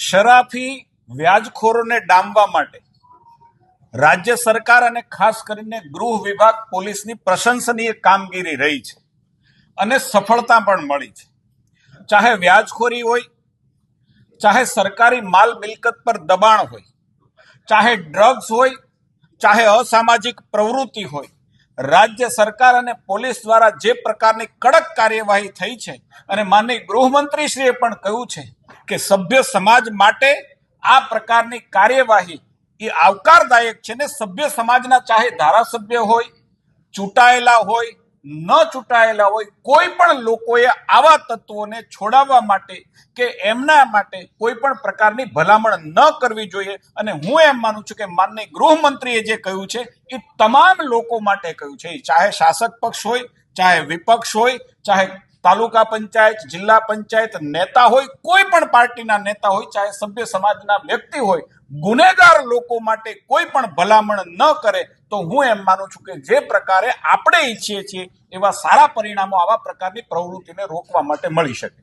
શરાફી વ્યાજખોરોને ડામવા માટે રાજ્ય સરકાર અને ખાસ કરીને ગૃહ વિભાગ પોલીસની પ્રશંસનીય કામગીરી રહી છે અને સફળતા પણ મળી છે. ચાહે વ્યાજખોરી હોય, ચાહે સરકારી માલ મિલકત પર દબાણ હોય, ચાહે ડ્રગ્સ હોય, ચાહે અસામાજિક પ્રવૃત્તિ હોય, રાજ્ય સરકાર અને પોલીસ દ્વારા જે પ્રકારની કડક કાર્યવાહી થઈ છે અને માનનીય ગૃહમંત્રીશ્રીએ પણ કહ્યું છે કે સભ્ય સમાજ માટે આ પ્રકારની કાર્યવાહી એ આવકારદાયક છે ને સભ્ય સમાજના ચાહે ધારાસભ્ય હોય, ચૂંટાયેલા હોય, ન ચૂંટાયેલા હોય, કોઈ પણ લોકોએ આવા તત્વોને છોડાવવા માટે કે એમના માટે કોઈ પણ પ્રકારની ભલામણ ન કરવી જોઈએ. અને હું એમ માનું છું કે માનનીય ગૃહમંત્રીએ જે કહ્યું છે એ તમામ લોકો માટે કહ્યું છે. ચાહે શાસક પક્ષ હોય, ચાહે વિપક્ષ હોય, ચાહે તાલુકા પંચાયત, જિલ્લા પંચાયત નેતા હોય, કોઈ પણ પાર્ટીના નેતા હોય, ચાહે સભ્ય સમાજના વ્યક્તિ હોય, ગુનેગાર લોકો માટે કોઈ પણ ભલામણ ન કરે, તો હું એમ માનું છું કે જે પ્રકારે આપણે ઈચ્છીએ છીએ, એવા સારા પરિણામો આવા પ્રકારની પ્રવૃત્તિને રોકવા માટે મળી શકે.